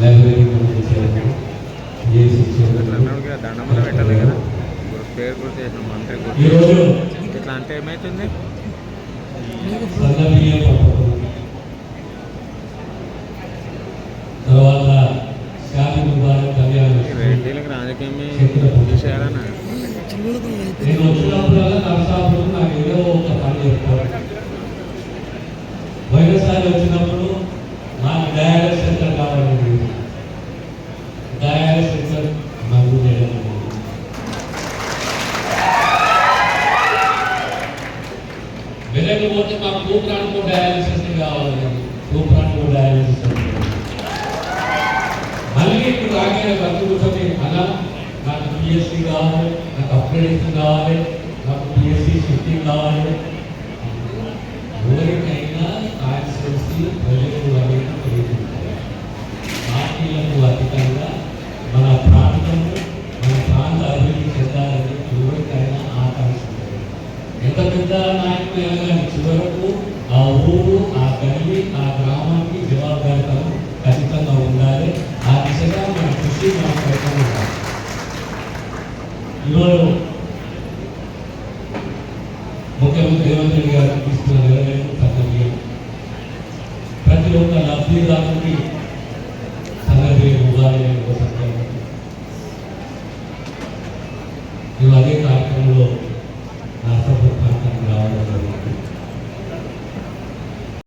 Library committee పెట్టాలి కదా పేరు గుర్తు మంత్రి గుర్తు ఇట్లా అంటే ఏమవుతుంది రాజకీయమే నేను వచ్చినప్పుడల్లా నాకు ఏదో ఒక పని చెప్తాను వెనక్కి పోతే మాకు తూప్రానికి డయాలసిస్ కావాలి తూప్రానికి డయాలసిస్ సెంటర్ మళ్ళీ ఇప్పుడు రాగానే బతుకు కూర్చొని అలా నాకు పిఎస్సి కావాలి నాకు అప్గ్రేడేషన్ కావాలి నాకు పిఎస్సి షిఫ్టింగ్ కావాలి ఎవరికైనా కాన్స్టిట్యూన్సీ ప్రజలు అనేది పెరుగుతుంటారు పార్టీలకు అధికంగా మన ప్రాంతము మన ప్రాంత అభివృద్ధి చెందాలని ఎవరికైనా ఆకాంక్ష ఉంటుంది ఎంత పెద్ద నాయకులు వెళ్ళగానే చివరకు ఆ ఊరు ఆ గల్లి ఆ గ్రామానికి జవాబుదారితనం ఖచ్చితంగా ఉండాలి. ఆ దిశగా మన కృషి మన ప్రయత్నం ఉండాలి. ఈరోజు ముఖ్యమంత్రి రేవంత్ రెడ్డి గారు ఇస్తున్న నిర్ణయం సందర్భం ప్రతి ఒక్క లబ్ధిదారునికి సందర్భం ఇవ్వాలి సందర్భం ఇవాళ